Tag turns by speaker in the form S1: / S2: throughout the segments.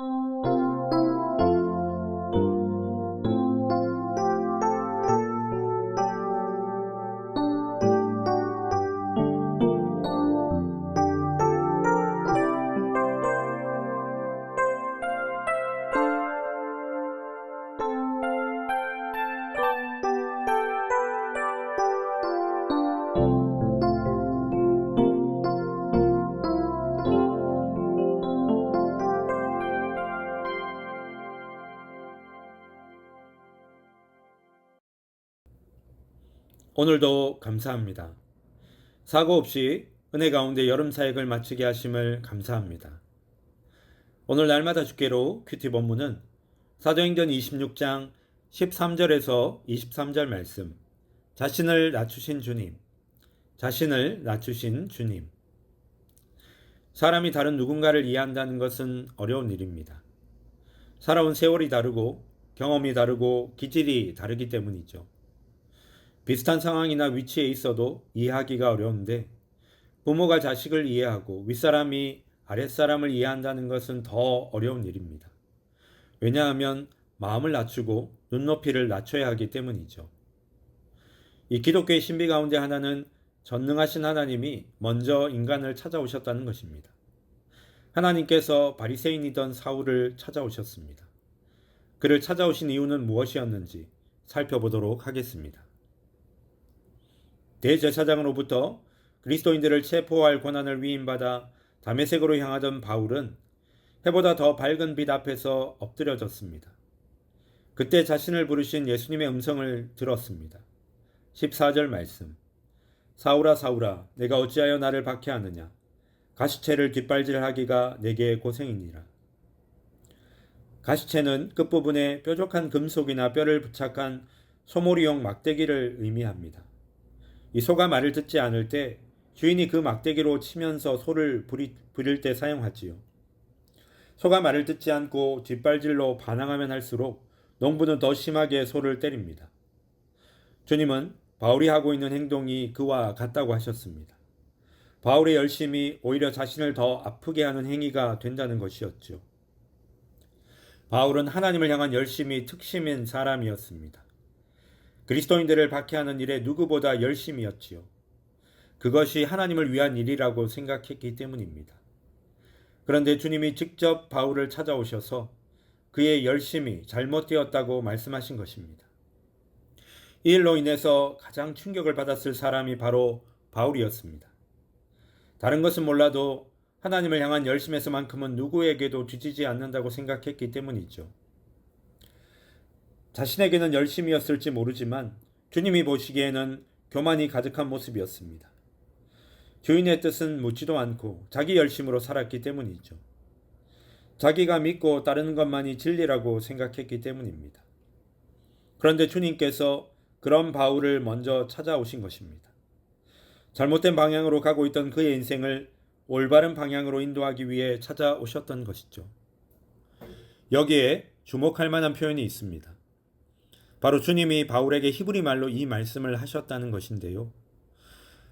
S1: Thank you. 오늘도 감사합니다. 사고 없이 은혜 가운데 여름 사역을 마치게 하심을 감사합니다. 오늘 날마다 주께로 큐티 본문은 사도행전 26장 13절에서 23절 말씀. 자신을 낮추신 주님. 자신을 낮추신 주님. 사람이 다른 누군가를 이해한다는 것은 어려운 일입니다. 살아온 세월이 다르고 경험이 다르고 기질이 다르기 때문이죠. 비슷한 상황이나 위치에 있어도 이해하기가 어려운데 부모가 자식을 이해하고 윗사람이 아랫사람을 이해한다는 것은 더 어려운 일입니다. 왜냐하면 마음을 낮추고 눈높이를 낮춰야 하기 때문이죠. 이 기독교의 신비 가운데 하나는 전능하신 하나님이 먼저 인간을 찾아오셨다는 것입니다. 하나님께서 바리새인이던 사울을 찾아오셨습니다. 그를 찾아오신 이유는 무엇이었는지 살펴보도록 하겠습니다. 대제사장으로부터 그리스도인들을 체포할 권한을 위임받아 다메섹으로 향하던 바울은 해보다 더 밝은 빛 앞에서 엎드려졌습니다. 그때 자신을 부르신 예수님의 음성을 들었습니다. 14절 말씀. 사울아 사울아 내가 어찌하여 나를 박해하느냐 가시채를 뒷발질하기가 내게 고생이니라. 가시채는 끝부분에 뾰족한 금속이나 뼈를 부착한 소모리용 막대기를 의미합니다. 이 소가 말을 듣지 않을 때 주인이 그 막대기로 치면서 소를 부리, 부릴 때 사용하지요. 소가 말을 듣지 않고 뒷발질로 반항하면 할수록 농부는 더 심하게 소를 때립니다. 주님은 바울이 하고 있는 행동이 그와 같다고 하셨습니다. 바울의 열심이 오히려 자신을 더 아프게 하는 행위가 된다는 것이었죠. 바울은 하나님을 향한 열심이 특심인 사람이었습니다. 그리스도인들을 박해하는 일에 누구보다 열심이었지요. 그것이 하나님을 위한 일이라고 생각했기 때문입니다. 그런데 주님이 직접 바울을 찾아오셔서 그의 열심이 잘못되었다고 말씀하신 것입니다. 이 일로 인해서 가장 충격을 받았을 사람이 바로 바울이었습니다. 다른 것은 몰라도 하나님을 향한 열심에서만큼은 누구에게도 뒤지지 않는다고 생각했기 때문이죠. 자신에게는 열심이었을지 모르지만 주님이 보시기에는 교만이 가득한 모습이었습니다. 주인의 뜻은 묻지도 않고 자기 열심으로 살았기 때문이죠. 자기가 믿고 따르는 것만이 진리라고 생각했기 때문입니다. 그런데 주님께서 그런 바울을 먼저 찾아오신 것입니다. 잘못된 방향으로 가고 있던 그의 인생을 올바른 방향으로 인도하기 위해 찾아오셨던 것이죠. 여기에 주목할 만한 표현이 있습니다. 바로 주님이 바울에게 히브리 말로 이 말씀을 하셨다는 것인데요.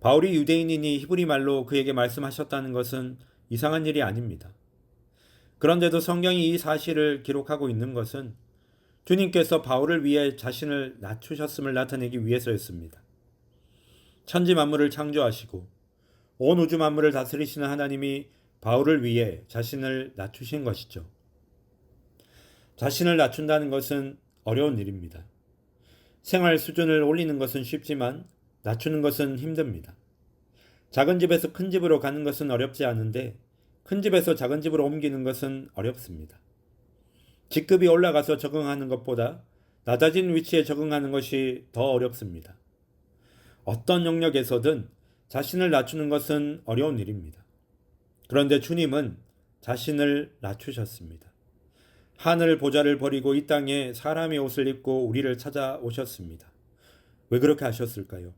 S1: 바울이 유대인이니 히브리 말로 그에게 말씀하셨다는 것은 이상한 일이 아닙니다. 그런데도 성경이 이 사실을 기록하고 있는 것은 주님께서 바울을 위해 자신을 낮추셨음을 나타내기 위해서였습니다. 천지 만물을 창조하시고 온 우주 만물을 다스리시는 하나님이 바울을 위해 자신을 낮추신 것이죠. 자신을 낮춘다는 것은 어려운 일입니다. 생활 수준을 올리는 것은 쉽지만 낮추는 것은 힘듭니다. 작은 집에서 큰 집으로 가는 것은 어렵지 않은데 큰 집에서 작은 집으로 옮기는 것은 어렵습니다. 직급이 올라가서 적응하는 것보다 낮아진 위치에 적응하는 것이 더 어렵습니다. 어떤 영역에서든 자신을 낮추는 것은 어려운 일입니다. 그런데 주님은 자신을 낮추셨습니다. 하늘 보좌를 버리고 이 땅에 사람의 옷을 입고 우리를 찾아오셨습니다. 왜 그렇게 하셨을까요?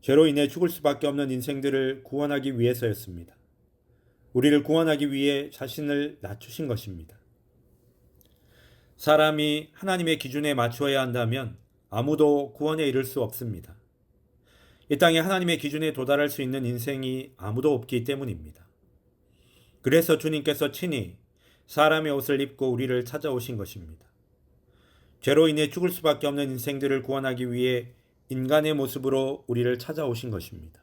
S1: 죄로 인해 죽을 수밖에 없는 인생들을 구원하기 위해서였습니다. 우리를 구원하기 위해 자신을 낮추신 것입니다. 사람이 하나님의 기준에 맞추어야 한다면 아무도 구원에 이를 수 없습니다. 이 땅에 하나님의 기준에 도달할 수 있는 인생이 아무도 없기 때문입니다. 그래서 주님께서 친히 사람의 옷을 입고 우리를 찾아오신 것입니다. 죄로 인해 죽을 수밖에 없는 인생들을 구원하기 위해 인간의 모습으로 우리를 찾아오신 것입니다.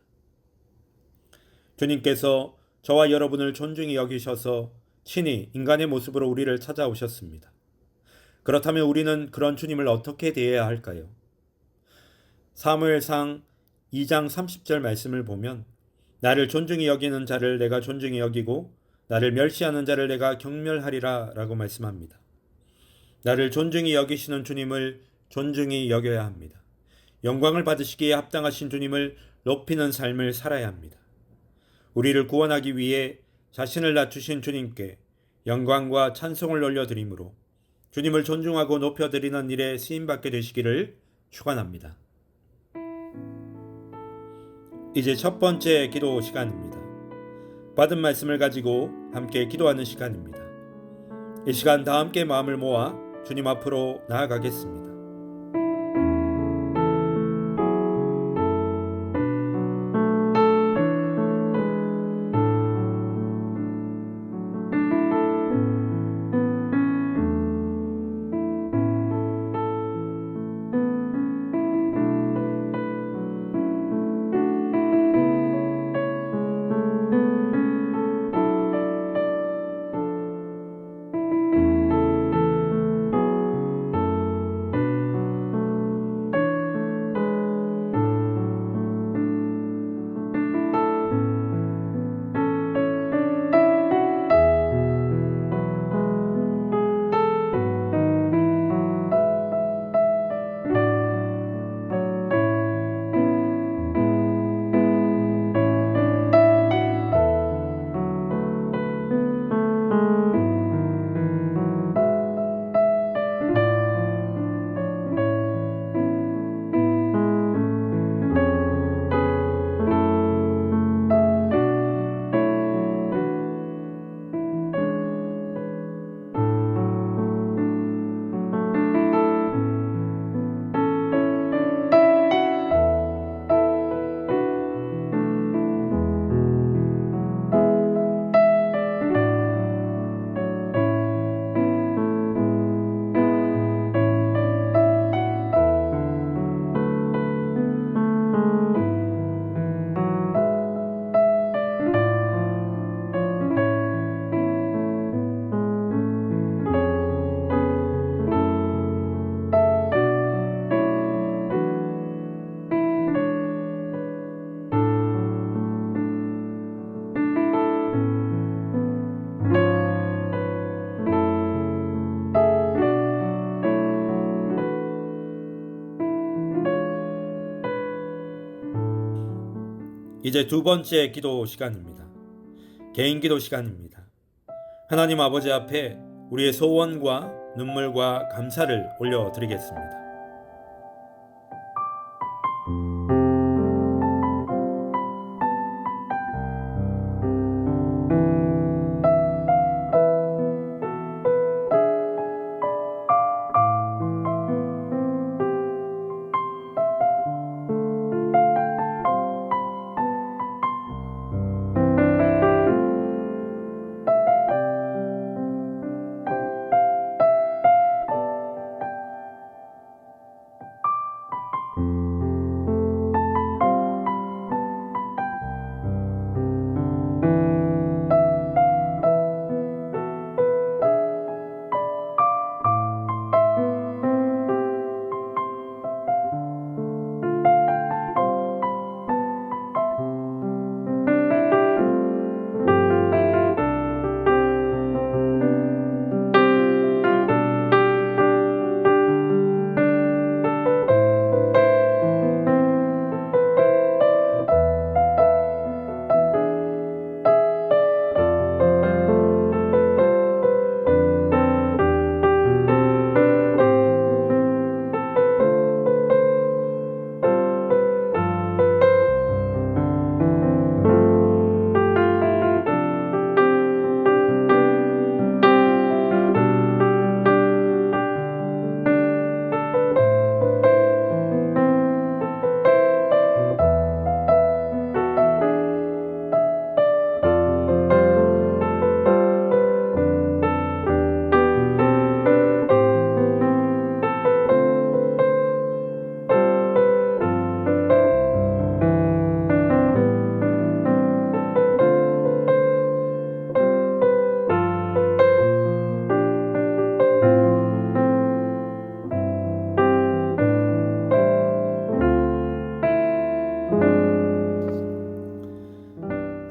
S1: 주님께서 저와 여러분을 존중히 여기셔서 친히 인간의 모습으로 우리를 찾아오셨습니다. 그렇다면 우리는 그런 주님을 어떻게 대해야 할까요? 사무엘상 2장 30절 말씀을 보면 나를 존중히 여기는 자를 내가 존중히 여기고 나를 멸시하는 자를 내가 경멸하리라 라고 말씀합니다. 나를 존중히 여기시는 주님을 존중히 여겨야 합니다. 영광을 받으시기에 합당하신 주님을 높이는 삶을 살아야 합니다. 우리를 구원하기 위해 자신을 낮추신 주님께 영광과 찬송을 올려드림으로 주님을 존중하고 높여드리는 일에 쓰임받게 되시기를 축원합니다. 이제 첫 번째 기도 시간입니다. 받은 말씀을 가지고 함께 기도하는 시간입니다. 이 시간 다 함께 마음을 모아 주님 앞으로 나아가겠습니다. 이제 두 번째 기도 시간입니다. 개인 기도 시간입니다. 하나님 아버지 앞에 우리의 소원과 눈물과 감사를 올려드리겠습니다.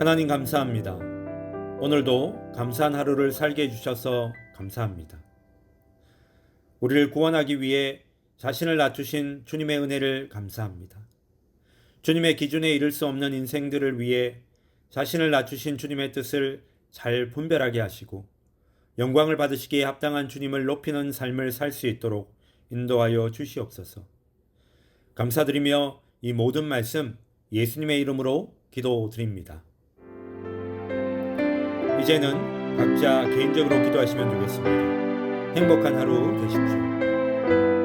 S1: 하나님 감사합니다. 오늘도 감사한 하루를 살게 해주셔서 감사합니다. 우리를 구원하기 위해 자신을 낮추신 주님의 은혜를 감사합니다. 주님의 기준에 이를 수 없는 인생들을 위해 자신을 낮추신 주님의 뜻을 잘 분별하게 하시고 영광을 받으시기에 합당한 주님을 높이는 삶을 살 수 있도록 인도하여 주시옵소서. 감사드리며 이 모든 말씀 예수님의 이름으로 기도드립니다. 이제는 각자 개인적으로 기도하시면 되겠습니다. 행복한 하루 되십시오.